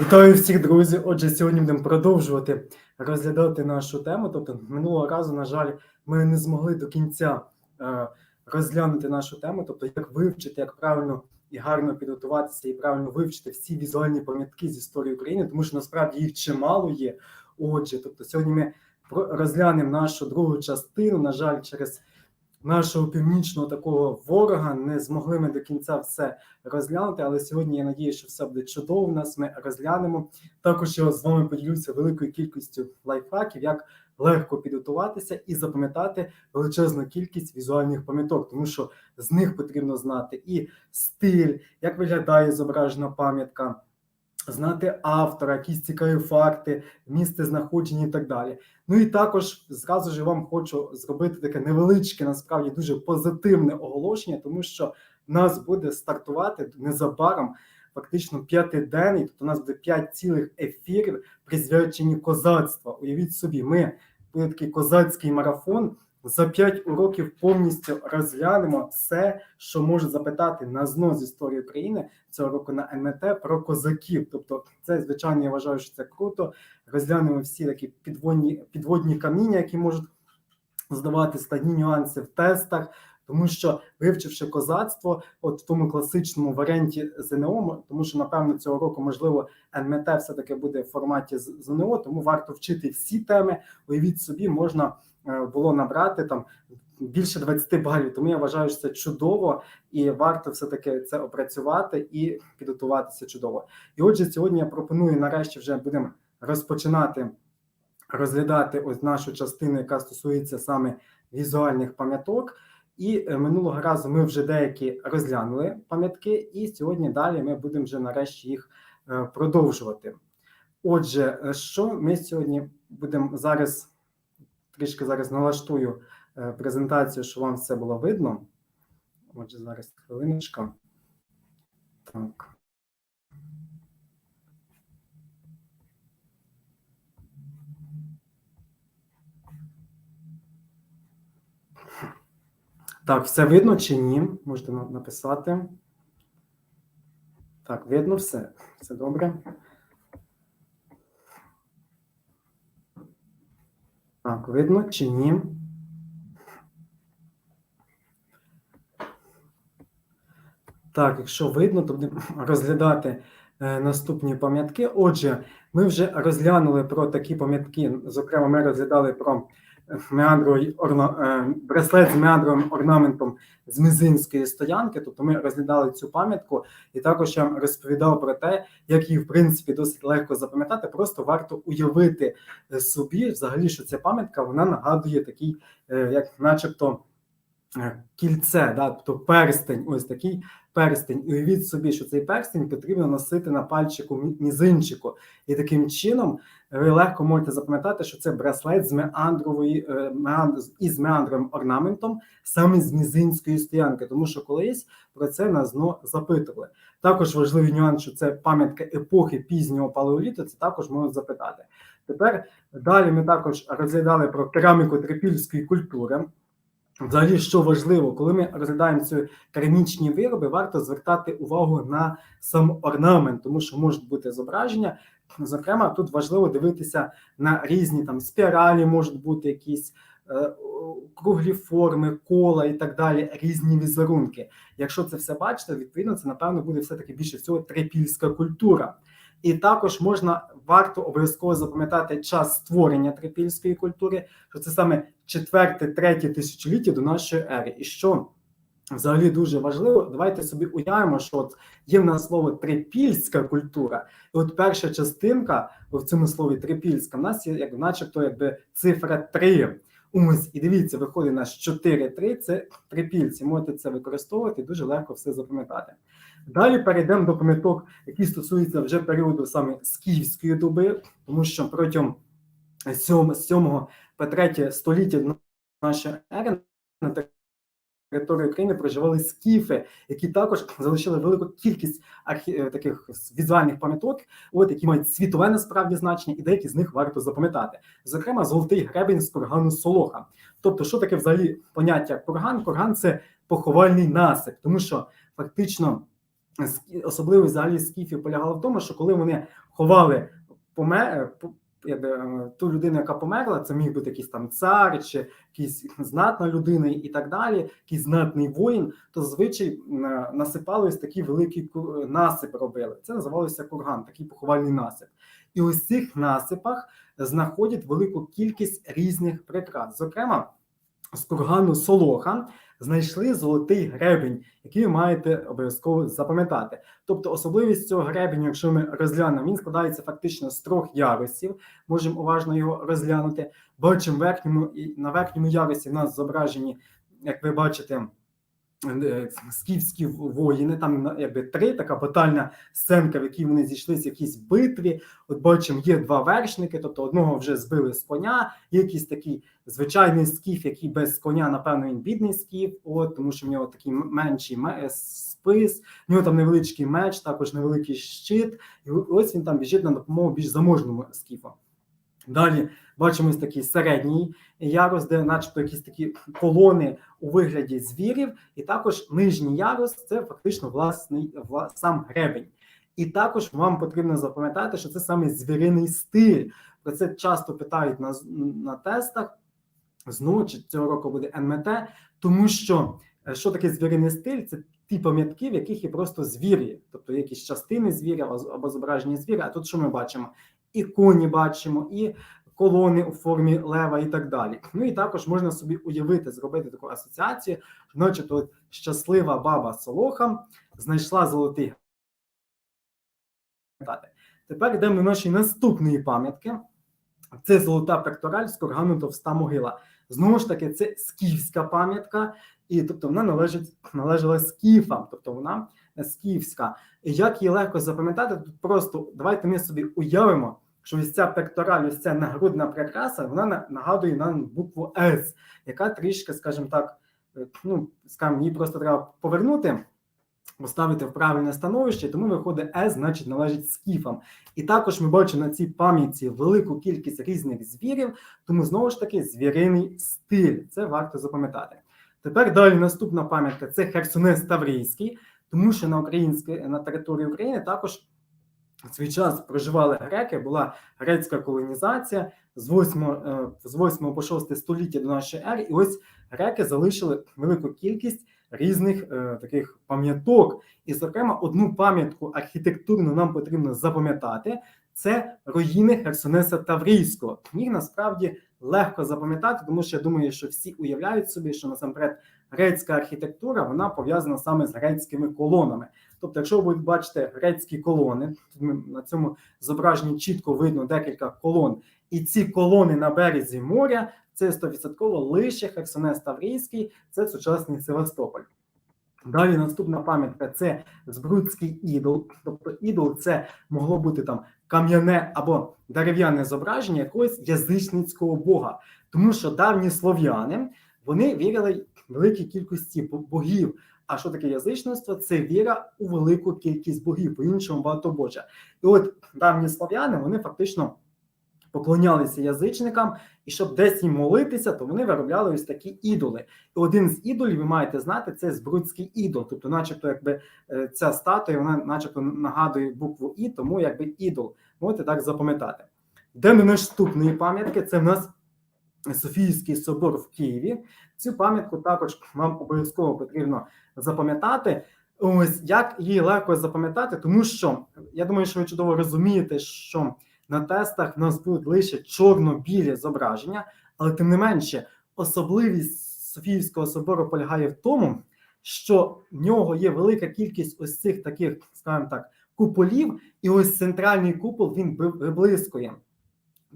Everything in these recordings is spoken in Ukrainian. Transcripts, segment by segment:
Вітаю всіх, друзі. Отже, сьогодні будемо продовжувати розглядати нашу тему. Тобто, минулого разу, на жаль, ми не змогли до кінця е, розглянути нашу тему, тобто, як вивчити, як правильно і гарно підготуватися і правильно вивчити всі візуальні пам'ятки з історії України, тому що насправді їх чимало є. Отже, тобто, сьогодні ми розглянемо нашу другу частину. На жаль, через нашого північного такого ворога не змогли ми до кінця все розглянути, але сьогодні я надію, що все буде чудово. У нас ми розглянемо. Також я з вами поділюся великою кількістю лайфхаків, як легко підготуватися і запам'ятати величезну кількість візуальних пам'яток, тому що з них потрібно знати і стиль, як виглядає зображена пам'ятка. Знати автора, якісь цікаві факти, місце знаходження і так далі. Ну і також зразу ж вам хочу зробити таке невеличке, насправді дуже позитивне оголошення, тому що нас буде стартувати незабаром фактично п'ятиденний, тобто у нас буде п'ять цілих ефірів, присвячені козацтву. Уявіть собі, ми буде такий козацький марафон. За п'ять уроків повністю розглянемо все, що може запитати на знос з історії України цього року на НМТ про козаків. Тобто, це звичайно я вважаю, що це круто. Розглянемо всі такі підводні підводні каміння, які можуть здавати складні нюанси в тестах. Тому що вивчивши козацтво, от в тому класичному варіанті ЗНО, тому що напевно цього року можливо НМТ все таки буде в форматі ЗНО, тому варто вчити всі теми. Уявіть собі, можна було набрати там більше 20 балів. Тому я вважаю, що це чудово, і варто все таки це опрацювати і підготуватися чудово. І отже, сьогодні я пропоную нарешті вже будемо розпочинати розглядати ось нашу частину, яка стосується саме візуальних пам'яток. І е, минулого разу ми вже деякі розглянули пам'ятки, і сьогодні далі ми будемо вже нарешті їх е, продовжувати. Отже, е, що ми сьогодні будемо зараз трішки зараз налаштую е, презентацію, щоб вам все було видно. Отже, зараз хвилиночка. Так. Так, все видно чи ні? Можете написати. Так, видно все. Все добре. Так, видно чи ні? Так, якщо видно, то будемо розглядати е, наступні пам'ятки. Отже, ми вже розглянули про такі пам'ятки. Зокрема, ми розглядали про меандровий орна... е, браслет з меандровим орнаментом з Мізинської стоянки. Тобто ми розглядали цю пам'ятку, і також я вам розповідав про те, як її в принципі досить легко запам'ятати. Просто варто уявити е, собі, взагалі, що ця пам'ятка вона нагадує такий, е, як, начебто. Е, Кільце, да, тобто перстень, ось такий перстень. Уявіть собі, що цей перстень потрібно носити на пальчику мізинчику. І таким чином ви легко можете запам'ятати, що це браслет з меандрової е, меандр, із меандровим орнаментом, саме з мізинської стоянки, тому що колись про це нас зно запитували. Також важливий нюанс, що це пам'ятка епохи пізнього палеоліту, це також можуть запитати. Тепер далі ми також розглядали про кераміку трипільської культури. Взагалі, що важливо, коли ми розглядаємо ці керамічні вироби, варто звертати увагу на сам орнамент, тому що можуть бути зображення. Зокрема, тут важливо дивитися на різні там спіралі, можуть бути якісь е, круглі форми, кола і так далі, різні візерунки. Якщо це все бачите, відповідно, це напевно буде все-таки більше всього трипільська культура. І також можна варто обов'язково запам'ятати час створення трипільської культури, що це саме четверте, третє тисячоліття до нашої ери. І що взагалі дуже важливо, давайте собі уявимо, що от є в нас слово трипільська культура, і от перша частинка в цьому слові трипільська в нас є як, начебто, якби цифра 3. Ось, і дивіться, виходить наш 4-3, це трипільці. Можете це використовувати, дуже легко все запам'ятати. Далі перейдемо до пам'яток, які стосуються вже періоду саме скіфської доби, тому що протягом 7, 7 по 3 століття нашої ери на території України проживали скіфи, які також залишили велику кількість архі... е, таких візуальних пам'яток, от які мають світове насправді значення, і деякі з них варто запам'ятати. Зокрема, золотий гребень з кургану Солоха. Тобто, що таке взагалі поняття курган? Курган це поховальний насип, тому що фактично. Особливість взагалі скіфів полягала в тому, що коли вони ховали помер, е, ту людину, яка померла, це міг бути якийсь там цар чи якийсь знатна людина і так далі, якийсь знатний воїн, то зазвичай е, насипали ось ку- е, насип робили. Це називалося курган, такий поховальний насип. І ось цих насипах знаходять велику кількість різних прикрас. Зокрема, з кургану Солоха знайшли золотий гребень, який ви маєте обов'язково запам'ятати. Тобто, особливість цього гребеню, якщо ми розглянемо, він складається фактично з трьох ярусів. Можемо уважно його розглянути. Бачимо верхньому і на верхньому ярусі в нас зображені, як ви бачите. Е, Скіфські воїни, там якби три така батальна сценка, в якій вони зійшлися в якійсь битві. От бачимо, є два вершники, тобто одного вже збили з коня, є якийсь такий звичайний скіф, який без коня, напевно, він бідний скіф, от, тому що в нього такий менший спис, в нього там невеличкий меч, також невеликий щит, і ось він там біжить на допомогу більш заможному скіфу. Далі бачимо ось такий середній ярус, де, начебто, якісь такі колони у вигляді звірів, і також нижній ярус це фактично власний вла, сам гребень. І також вам потрібно запам'ятати, що це саме звіриний стиль. Про це часто питають на, на тестах. Знову чи цього року буде НМТ, тому що е, що таке звіриний стиль? Це ті пам'ятки, в яких є просто звірі, тобто якісь частини звіря або- зображення звіря. А тут що ми бачимо? І коні бачимо, і колони у формі лева, і так далі. Ну і також можна собі уявити, зробити таку асоціацію, начебто щаслива баба Солоха знайшла золотий. Тепер йдемо до нашої наступної пам'ятки. Це золота пектораль з кургану товста могила. Знову ж таки, це скіфська пам'ятка, і тобто вона належить належала скіфам, тобто вона скіфська. І як її легко запам'ятати, тут просто давайте ми собі уявимо, що ось ця пектораль, ось ця нагрудна прикраса, вона нагадує нам букву С, яка трішки, скажімо так, е, ну скажімо, її просто треба повернути поставити в правильне становище, тому виходить С, значить належить скіфам. І також ми бачимо на цій пам'ятці велику кількість різних звірів, тому знову ж таки звіриний стиль. Це варто запам'ятати. Тепер далі наступна пам'ятка це Херсонес Таврійський, тому що на українській на території України також в свій час проживали греки, була грецька колонізація з 8, е, з 8 по 6 століття до нашої ери, і ось греки залишили велику кількість різних е, таких пам'яток. І, зокрема, одну пам'ятку архітектурну нам потрібно запам'ятати. Це руїни Херсонеса Таврійського. Їх насправді легко запам'ятати, тому що я думаю, що всі уявляють собі, що насамперед грецька архітектура вона пов'язана саме з грецькими колонами. Тобто, якщо ви бачити грецькі колони, тут на цьому зображенні чітко видно декілька колон, і ці колони на березі моря це 100% лише Херсонес Таврійський, це сучасний Севастополь. Далі наступна пам'ятка це Збрудський ідол. Тобто ідол це могло бути там кам'яне або дерев'яне зображення якогось язичницького бога. Тому що давні слов'яни вони вірили великій кількості богів. А що таке язичництво? Це віра у велику кількість богів, по-іншому багатобожа. І от давні слов'яни вони фактично поклонялися язичникам, і щоб десь їм молитися, то вони виробляли ось такі ідоли. І один з ідолів, ви маєте знати, це збрудський ідол. Тобто, начебто, якби е, ця статуя, вона начебто нагадує букву І, тому якби ідол. Можете так запам'ятати. Де наступної пам'ятки? Це в нас Софійський собор в Києві. Цю пам'ятку також вам обов'язково потрібно запам'ятати. Ось як її легко запам'ятати, тому що я думаю, що ви чудово розумієте, що на тестах в нас будуть лише чорно-білі зображення, але тим не менше, особливість Софіївського собору полягає в тому, що в нього є велика кількість ось цих таких, скажімо так, куполів, і ось центральний купол він виблискує.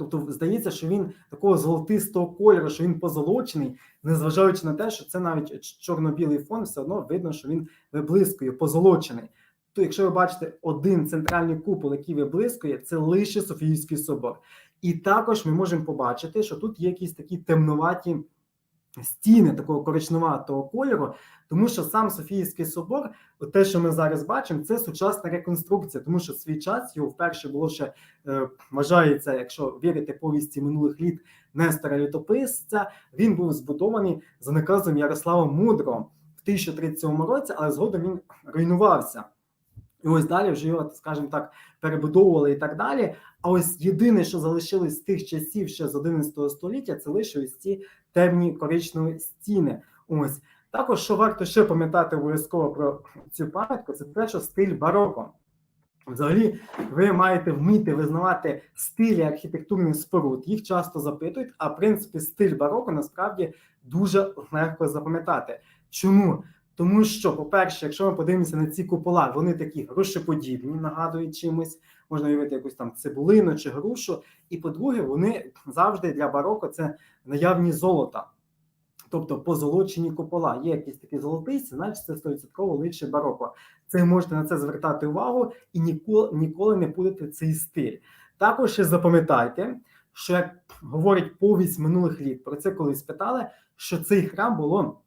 Тобто, здається, що він такого золотистого кольору, що він позолочений, незважаючи на те, що це навіть чорно-білий фон, все одно видно, що він виблискує, позолочений. То, якщо ви бачите один центральний купол, який виблискує, це лише Софійський собор. І також ми можемо побачити, що тут є якісь такі темнуваті стіни такого коричневатого кольору, тому що сам Софійський собор, те, що ми зараз бачимо, це сучасна реконструкція, тому що в свій час його вперше було ще е, вважається, якщо вірити повісті минулих літ Нестора Літописця, він був збудований за наказом Ярослава Мудрого в 1037 році, але згодом він руйнувався. І ось далі вже його, скажімо так, перебудовували і так далі. А ось єдине, що залишилось з тих часів ще з 11 століття, це лише ось ці темні коричневі стіни. Ось також, що варто ще пам'ятати обов'язково про цю пам'ятку, це те, що стиль бароко. Взагалі, ви маєте вміти визнавати стилі архітектурних споруд. Їх часто запитують, а в принципі стиль бароко насправді дуже легко запам'ятати. Чому? Тому що, по-перше, якщо ми подивимося на ці купола, вони такі грошеподібні, нагадують чимось, можна уявити якусь там цибулину чи грушу. І по-друге, вони завжди для бароко це наявні золота. Тобто позолочені купола. Є якісь такі золотисті, значить це 100% лише бароко. Це можете на це звертати увагу і ніколи, ніколи не будете цей стиль. Також ще запам'ятайте, що як говорить повість минулих літ, про це колись питали, що цей храм було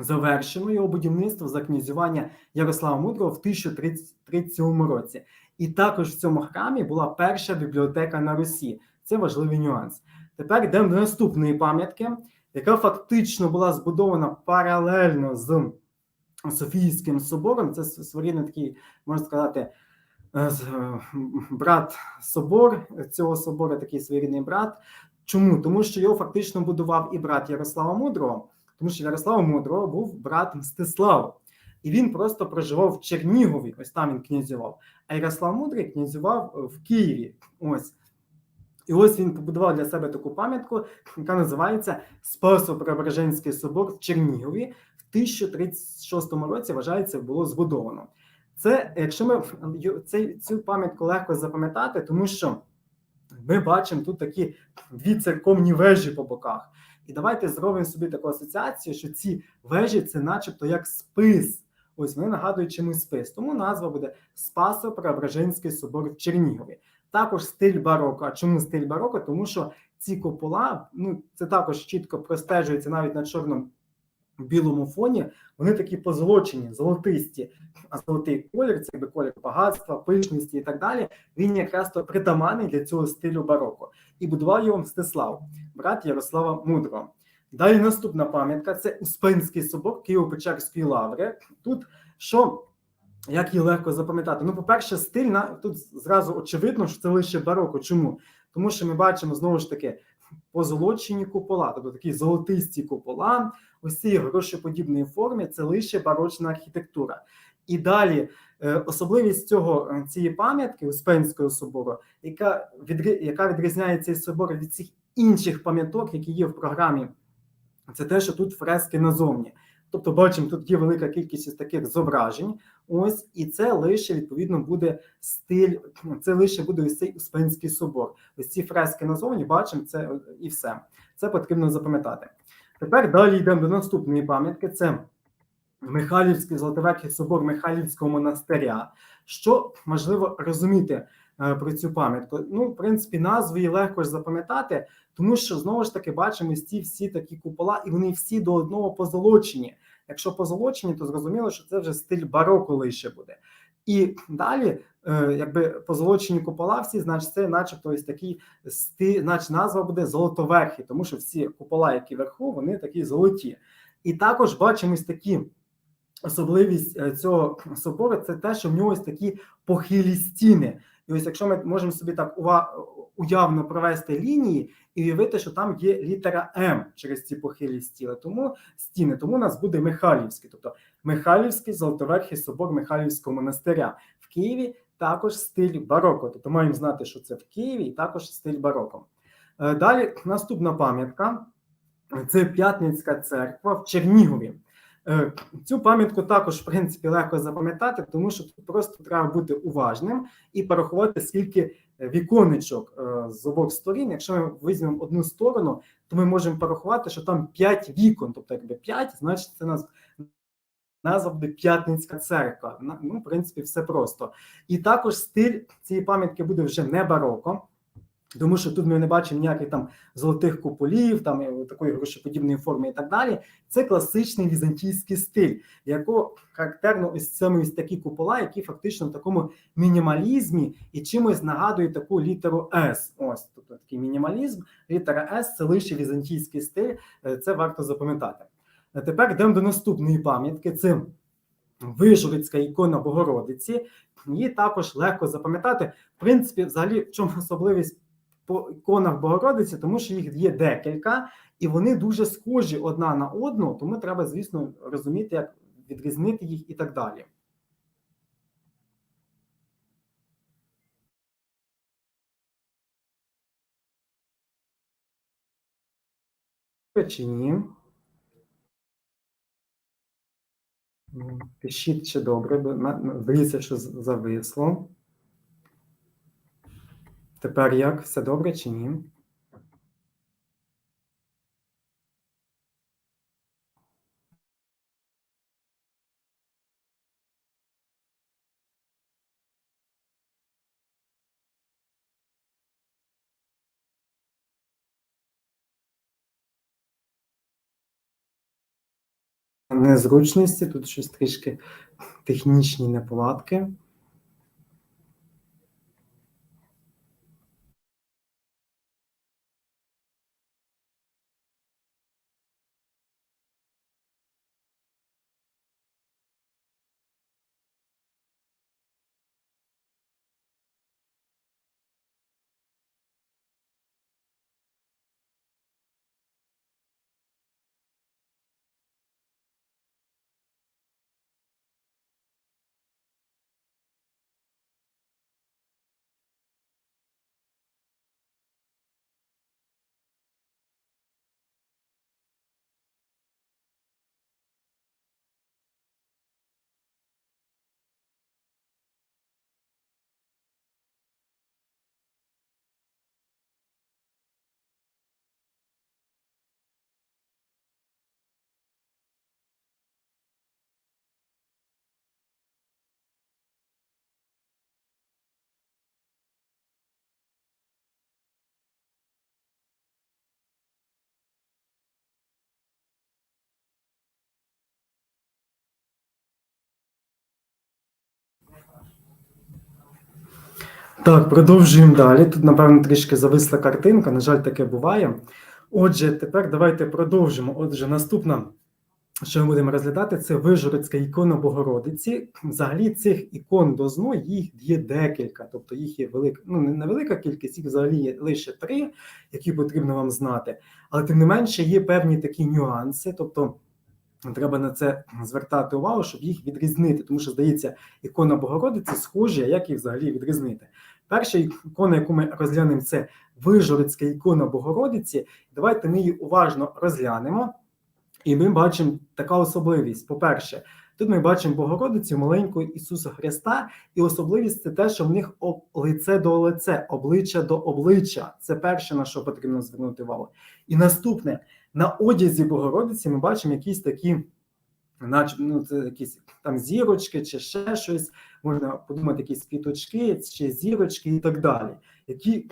завершено його будівництво за князювання Ярослава Мудрого в 1037 році. І також в цьому храмі була перша бібліотека на Русі. Це важливий нюанс. Тепер йдемо до наступної пам'ятки, яка фактично була збудована паралельно з Софійським собором. Це своєрідний такий, можна сказати, е, брат собор цього собору, такий своєрідний брат. Чому? Тому що його фактично будував і брат Ярослава Мудрого, тому що Ярослава Мудрого був брат Мстислава. І він просто проживав в Чернігові, ось там він князював. А Ярослав Мудрий князював в Києві. Ось. І ось він побудував для себе таку пам'ятку, яка називається Спасо-Преображенський собор в Чернігові. В 1036 році вважається було збудовано. Це, якщо ми цей, цю пам'ятку легко запам'ятати, тому що ми бачимо тут такі дві церковні вежі по боках. І давайте зробимо собі таку асоціацію, що ці вежі це, начебто, як спис. Ось вони нагадують чимось спис. Тому назва буде Спасо-Преображенський собор в Чернігові. Також стиль бароко. А чому стиль бароко? Тому що ці купола, ну це також чітко простежується навіть на чорному білому фоні. Вони такі позолочені, золотисті, а золотий колір це якби колір багатства, пишності і так далі. Він якраз то притаманний для цього стилю бароко. І будував його Мстислав, брат Ярослава Мудрого. Далі наступна пам'ятка це Успенський собор Києво-Печерської лаври. Тут що як її легко запам'ятати? Ну, по-перше, стиль на тут зразу очевидно, що це лише бароко. Чому? Тому що ми бачимо знову ж таки позолочені купола, тобто такі золотисті купола, ось цієї грошоподібної форми це лише барочна архітектура. І далі е, особливість цього е, цієї пам'ятки Успенського собору, яка яка відрізняє цей собор від всіх інших пам'яток, які є в програмі, це те, що тут фрески назовні. Тобто, бачимо, тут є велика кількість таких зображень. Ось, і це лише відповідно буде стиль, це лише буде ось цей Успенський собор. Ось ці фрески назовні бачимо це і все. Це потрібно запам'ятати. Тепер далі йдемо до наступної пам'ятки. Це Михайлівський Золотоверхий собор Михайлівського монастиря. Що важливо розуміти про цю пам'ятку? Ну, в принципі, назву її легко ж запам'ятати, тому що знову ж таки бачимо ці всі такі купола, і вони всі до одного позолочені. Якщо позолочені, то зрозуміло, що це вже стиль бароко лише буде. І далі, е, якби позолочені купола, всі, значить, це, начебто, ось такий стиль, значить, назва буде золотоверхі, тому що всі купола, які вверху, вони такі золоті. І також бачимо ось такі. Особливість е, цього собору це те, що в нього ось такі похилі стіни. І ось якщо ми можемо собі так уявно провести лінії і уявити, що там є літера М через ці похилі стіни, тому стіни, тому у нас буде Михайлівський, тобто Михайлівський Золотоверхий собор Михайлівського монастиря в Києві. Також стиль бароко. Тобто маємо знати, що це в Києві, і також стиль бароко. Е, далі наступна пам'ятка це П'ятницька церква в Чернігові. Е, цю пам'ятку також в принципі легко запам'ятати, тому що тут просто треба бути уважним і порахувати, скільки віконечок е, з обох сторін. Якщо ми візьмемо одну сторону, то ми можемо порахувати, що там 5 вікон, тобто якби 5, значить це нас. Назва буде П'ятницька церква. Ну, в принципі, все просто. І також стиль цієї пам'ятки буде вже не бароко. Тому що тут ми не бачимо ніяких там золотих куполів, там е, такої грошоподібної форми і так далі. Це класичний візантійський стиль, якого характерно ось саме ось такі купола, які фактично в такому мінімалізмі і чимось нагадують таку літеру С. Ось тобто такий мінімалізм. Літера С це лише візантійський стиль, е, це варто запам'ятати. Тепер йдемо до наступної пам'ятки. Це Вижгородська ікона Богородиці. Її також легко запам'ятати. В принципі, взагалі, в чому особливість по іконах Богородиці, тому що їх є декілька, і вони дуже схожі одна на одну, тому треба, звісно, розуміти, як відрізнити їх і так далі. Чи ні? Ну, Пишіть чи добре, здається, що зависло. Тепер як? Все добре чи ні? Незручності, тут щось трішки технічні неполадки. Так, продовжуємо далі. Тут, напевно, трішки зависла картинка, на жаль, таке буває. Отже, тепер давайте продовжимо. Отже, наступна, що ми будемо розглядати, це Вижгородська ікона Богородиці. Взагалі цих ікон до зно їх є декілька, тобто їх є велика, ну не невелика кількість, їх взагалі є лише три, які потрібно вам знати. Але тим не менше є певні такі нюанси. тобто Треба на це звертати увагу, щоб їх відрізнити, тому що здається, ікона Богородиці схожі, а як їх взагалі відрізнити. Перша ікона, яку ми розглянемо, це Вижгородська ікона Богородиці. Давайте ми її уважно розглянемо, і ми бачимо така особливість. По-перше, тут ми бачимо Богородицю маленького Ісуса Христа, і особливість це те, що в них лице до лице, обличчя до обличчя. Це перше, на що потрібно звернути увагу. І наступне на одязі Богородиці ми бачимо якісь такі, наче ну, це якісь там зірочки чи ще щось. Можна подумати, якісь квіточки чи зірочки і так далі. Які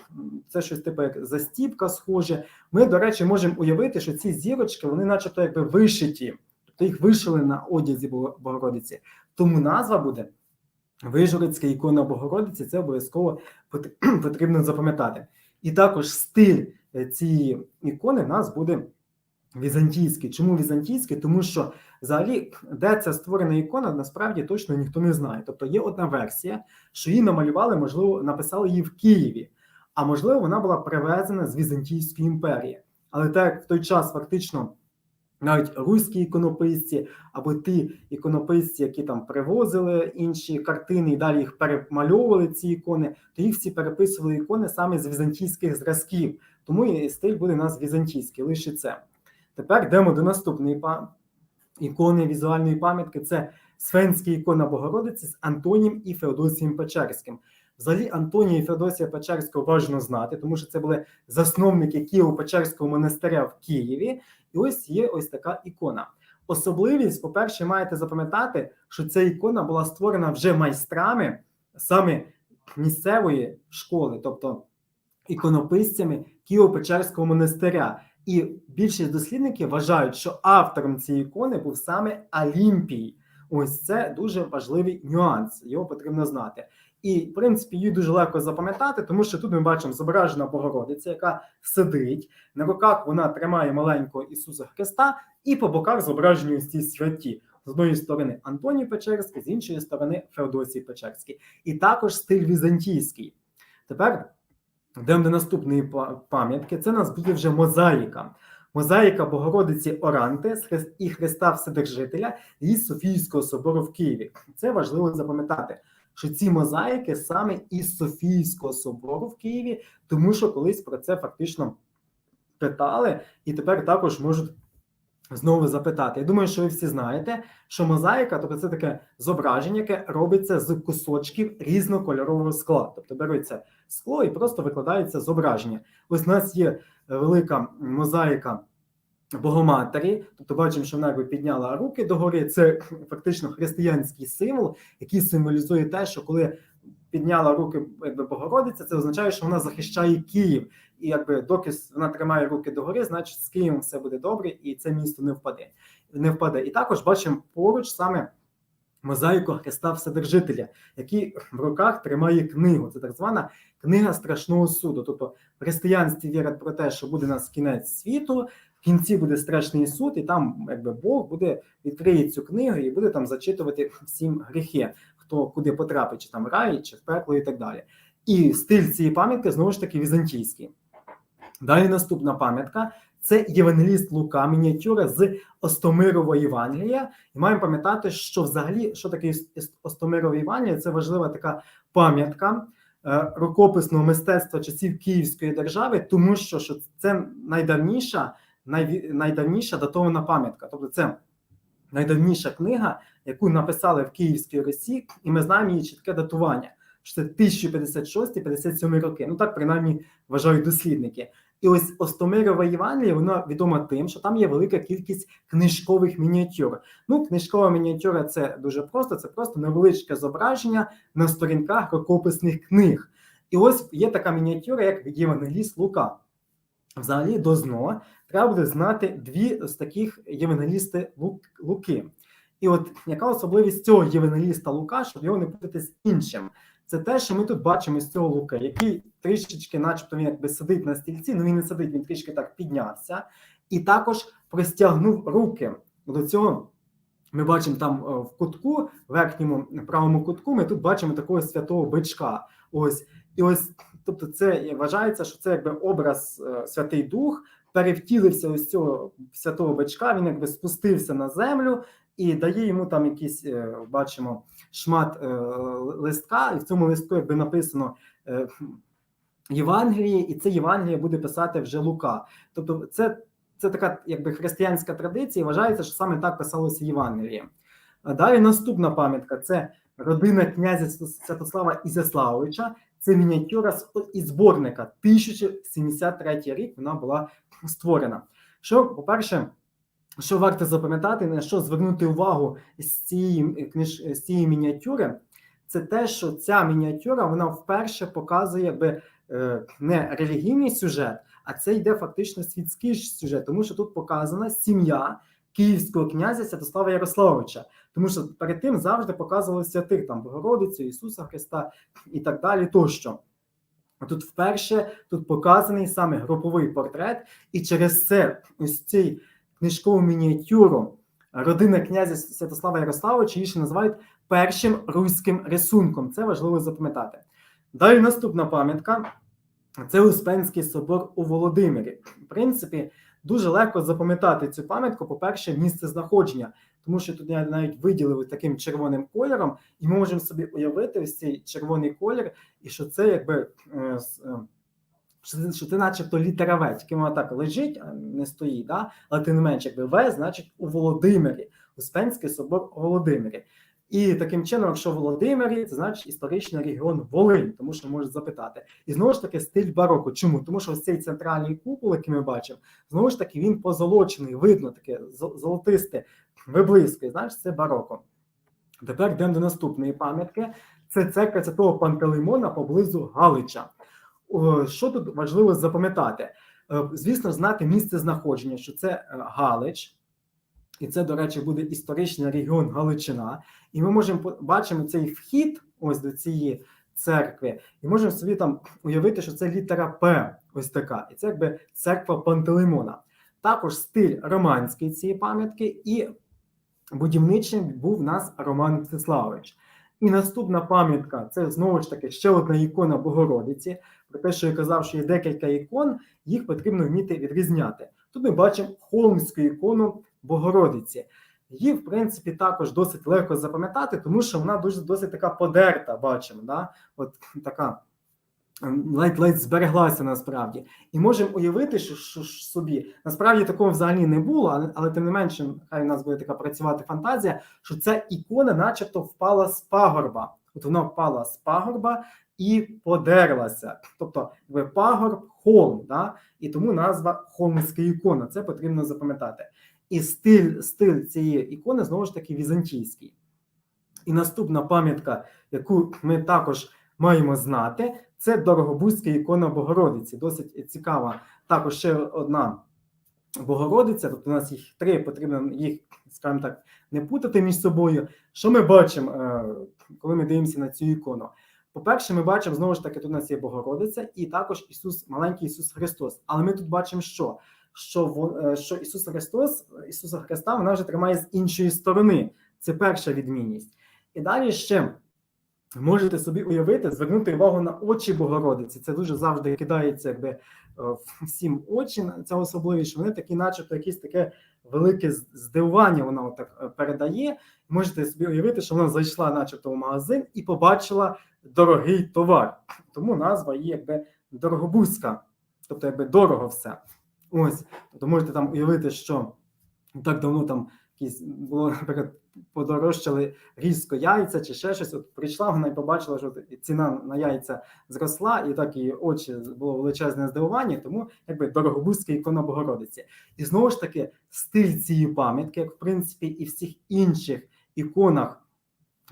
це щось типу як застіпка схоже. Ми, до речі, можемо уявити, що ці зірочки вони, начебто, якби вишиті, тобто їх вишили на одязі Богородиці. Тому назва буде Вижгородська ікона Богородиці. Це обов'язково потрібно запам'ятати. І також стиль е, цієї ікони нас буде візантійський. Чому візантійський? Тому що взагалі, де ця створена ікона, насправді точно ніхто не знає. Тобто є одна версія, що її намалювали, можливо, написали її в Києві, а можливо, вона була привезена з Візантійської імперії. Але так як в той час фактично. Навіть руські іконописці або ті іконописці, які там привозили інші картини і далі їх перемальовували ці ікони, то їх всі переписували ікони саме з візантійських зразків. Тому і стиль буде у нас візантійський, лише це. Тепер йдемо до наступної ікони візуальної пам'ятки. Це Свенська ікона Богородиці з Антонієм і Феодосієм Печерським. Взагалі, Антонія і Феодосія Печерського важливо знати, тому що це були засновники Києво-Печерського монастиря в Києві. І ось є ось така ікона. Особливість, по-перше, маєте запам'ятати, що ця ікона була створена вже майстрами саме місцевої школи, тобто іконописцями Києво-Печерського монастиря. І більшість дослідників вважають, що автором цієї ікони був саме Алімпій. Ось це дуже важливий нюанс, його потрібно знати. І, в принципі, її дуже легко запам'ятати, тому що тут ми бачимо зображена Богородиця, яка сидить, на руках вона тримає маленького Ісуса Христа, і по боках зображені ось ці святі. з однієї сторони Антоній Печерський, з іншої сторони Феодосій Печерський. І також стиль візантійський. Тепер йдемо до наступної пам'ятки. Це у нас буде вже мозаїка. Мозаїка Богородиці Оранти і Христа Вседержителя із Софійського собору в Києві. Це важливо запам'ятати, що ці мозаїки саме із Софійського собору в Києві, тому що колись про це фактично питали, і тепер також можуть знову запитати. Я думаю, що ви всі знаєте, що мозаїка, тобто це таке зображення, яке робиться з кусочків різнокольорового скла. Тобто береться скло і просто викладається зображення. Ось у нас є велика мозаїка Богоматері, тобто бачимо, що вона якби підняла руки догори. Це фактично християнський символ, який символізує те, що коли підняла руки якби Богородиця, це означає, що вона захищає Київ. І якби доки вона тримає руки догори, значить з Києвом все буде добре, і це місто не впаде. Не впаде. І також бачимо поруч саме мозаїку Христа Вседержителя, який в руках тримає книгу. Це так звана книга страшного суду. Тобто в християнстві вірять про те, що буде нас кінець світу, в кінці буде страшний суд, і там якби Бог буде відкриє цю книгу і буде там зачитувати всім гріхи, хто куди потрапить, чи там рай, чи в пекло, і так далі. І стиль цієї пам'ятки знову ж таки візантійський. Далі наступна пам'ятка це євангеліст Лука, мініатюра з Остомирового Євангелія. І маємо пам'ятати, що взагалі що таке Остомирове Євангеліє? Це важлива така пам'ятка е, рукописного мистецтва часів Київської держави, тому що, що це найдавніша, най, найдавніша датована пам'ятка. Тобто, це найдавніша книга, яку написали в Київській Росі, і ми знаємо її чітке датування. Що це 1056-57 роки. Ну так принаймні вважають дослідники. І ось Остомирова Євангелія, вона відома тим, що там є велика кількість книжкових мініатюр. Ну, книжкова мініатюра це дуже просто, це просто невеличке зображення на сторінках рукописних книг. І ось є така мініатюра, як Євангеліст Лука. Взагалі, до ЗНО треба буде знати дві з таких євангелісти Луки. І от яка особливість цього євангеліста Лука, щоб його не путати з іншим? Це те, що ми тут бачимо з цього лука, який трішечки, начебто, він якби сидить на стільці, ну він не сидить, він трішки так піднявся, і також простягнув руки. До цього ми бачимо там в кутку, в верхньому правому кутку, ми тут бачимо такого святого бичка. Ось і ось, тобто, це вважається, що це якби образ Святий Дух. Перевтілився ось цього святого бичка, він якби спустився на землю і дає йому там якийсь, бачимо, шмат е, листка, і в цьому листку якби написано е, Євангеліє, і це Євангеліє буде писати вже Лука. Тобто, це це така якби християнська традиція, і вважається, що саме так писалося Євангеліє. Далі наступна пам'ятка це родина князя Святослава Ізяславовича. Це мініатюра із зборника 1073 рік. Вона була створена. Що, по-перше, що варто запам'ятати, на що звернути увагу з цієї з цієї мініатюри, це те, що ця мініатюра вона вперше показує якби не релігійний сюжет, а це йде фактично світський сюжет, тому що тут показана сім'я київського князя Святослава Ярославовича, тому що перед тим завжди показували святих там Богородицю, Ісуса Христа і так далі. Тощо. Тут вперше тут показаний саме груповий портрет, і через це ось цей книжкову мініатюру родина князя Святослава Ярославовича її ще називають першим руським рисунком. Це важливо запам'ятати. Далі наступна пам'ятка це Успенський собор у Володимирі. В принципі, дуже легко запам'ятати цю пам'ятку, по-перше, місце знаходження, тому що тут я навіть виділив таким червоним кольором, і ми можемо собі уявити ось цей червоний колір, і що це якби. Що це начебто літера В, тільки вона так лежить, а не стоїть, да? але тим не менше, якби В, значить у Володимирі, Успенський собор у Володимирі. І таким чином, якщо Володимирі, це значить історичний регіон Волинь, тому що можуть запитати. І знову ж таки стиль бароко. Чому? Тому що ось цей центральний купол, який ми бачимо, знову ж таки він позолочений, видно таке золотисте, виблискує, значить це бароко. Тепер йдемо до наступної пам'ятки. Це церква Святого Пантелеймона поблизу Галича. Що тут важливо запам'ятати? Звісно, знати місце знаходження, що це Галич, і це, до речі, буде історичний регіон Галичина. І ми можемо бачимо цей вхід ось до цієї церкви, і можемо собі там уявити, що це літера П, ось така, і це якби церква Пантелеймона. Також стиль романський цієї пам'ятки, і будівничим був у нас Роман Мстиславович. І наступна пам'ятка це знову ж таки ще одна ікона Богородиці. Про те, що я казав, що є декілька ікон, їх потрібно вміти відрізняти. Тут ми бачимо холмську ікону Богородиці. Її, в принципі, також досить легко запам'ятати, тому що вона дуже досить така подерта, бачимо. Да? От така ледь-ледь збереглася насправді. І можемо уявити, що, що, що собі насправді такого взагалі не було, але, але тим не менше, хай у нас буде така працювати фантазія, що ця ікона, начебто, впала з пагорба. От вона впала з пагорба і подерлася. Тобто, ви пагорб, холм, да? і тому назва холмська ікона. Це потрібно запам'ятати. І стиль, стиль цієї ікони знову ж таки візантійський. І наступна пам'ятка, яку ми також маємо знати, це Дорогобузька ікона Богородиці. Досить цікава. Також ще одна Богородиця, тобто у нас їх три, потрібно їх, скажімо так, не путати між собою. Що ми бачимо, е, коли ми дивимося на цю ікону? По-перше, ми бачимо знову ж таки, тут у нас є Богородиця, і також Ісус, маленький Ісус Христос. Але ми тут бачимо, що що, е, що Ісус Христос, Ісуса Христа, вона вже тримає з іншої сторони. Це перша відмінність. І далі ще можете собі уявити, звернути увагу на очі Богородиці. Це дуже завжди кидається якби е, всім очі. Ця особливість, що вони такі, начебто, якесь таке велике здивування вона отак е, передає. Можете собі уявити, що вона зайшла, начебто, в магазин і побачила дорогий товар. Тому назва її якби дорогобузька, тобто якби дорого все. Ось, тобто можете там уявити, що так давно там якісь було, наприклад, подорожчали різко яйця чи ще щось. От прийшла вона і побачила, що ціна на яйця зросла, і так її очі було величезне здивування, тому якби дорогобузька ікона Богородиці. І знову ж таки, стиль цієї пам'ятки, як в принципі, і всіх інших іконах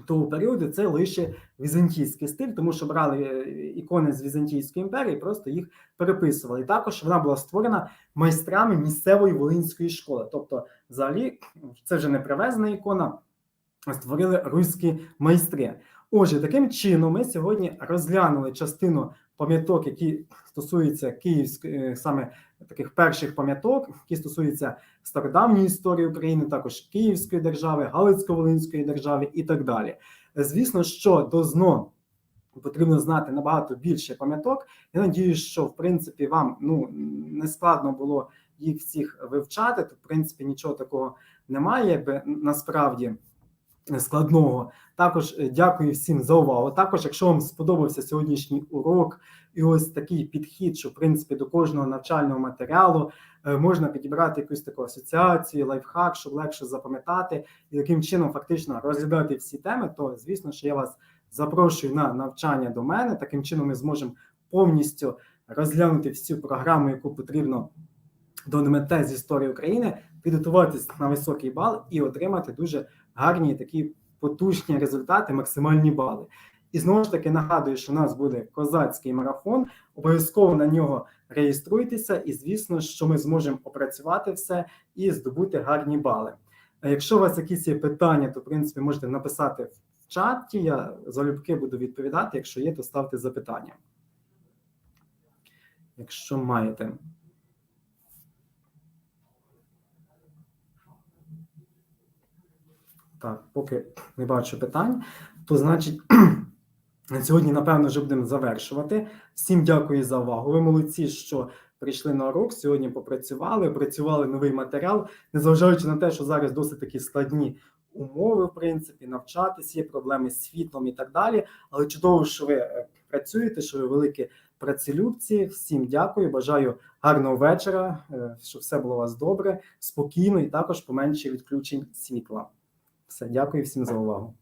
того періоду, це лише візантійський стиль, тому що брали е, ікони з Візантійської імперії, просто їх переписували. І також вона була створена майстрами місцевої волинської школи. Тобто, взагалі, це вже не привезена ікона, створили руські майстри. Отже, таким чином, ми сьогодні розглянули частину пам'яток, які стосуються київської е, саме таких перших пам'яток, які стосуються стародавньої історії України, також Київської держави, Галицько-Волинської держави і так далі. Звісно, що до ЗНО потрібно знати набагато більше пам'яток. Я надію, що в принципі вам ну не складно було їх всіх вивчати. То в принципі нічого такого немає, якби насправді складного. Також е, дякую всім за увагу. Також, якщо вам сподобався сьогоднішній урок і ось такий підхід, що в принципі до кожного навчального матеріалу е, можна підібрати якусь таку асоціацію, лайфхак, щоб легше запам'ятати і таким чином фактично розглядати всі теми, то звісно, що я вас запрошую на навчання до мене. Таким чином ми зможемо повністю розглянути всю програму, яку потрібно до НМТ з історії України, підготуватись на високий бал і отримати дуже гарні такі потужні результати, максимальні бали. І знову ж таки нагадую, що у нас буде козацький марафон. Обов'язково на нього реєструйтеся, і звісно, що ми зможемо опрацювати все і здобути гарні бали. Якщо у вас якісь є питання, то в принципі можете написати в чаті. Я залюбки буду відповідати. Якщо є, то ставте запитання. Якщо маєте. Так, поки не бачу питань, то значить на сьогодні, напевно, вже будемо завершувати. Всім дякую за увагу. Ви молодці, що прийшли на урок. Сьогодні попрацювали, працювали новий матеріал, незважаючи на те, що зараз досить такі складні умови, в принципі, навчатись, є проблеми з світлом і так далі. Але чудово, що ви е, працюєте, що ви великі працелюбці. Всім дякую. Бажаю гарного вечора, е, щоб все було у вас добре, спокійно і також поменше відключень світла. Все, дякую всім за увагу.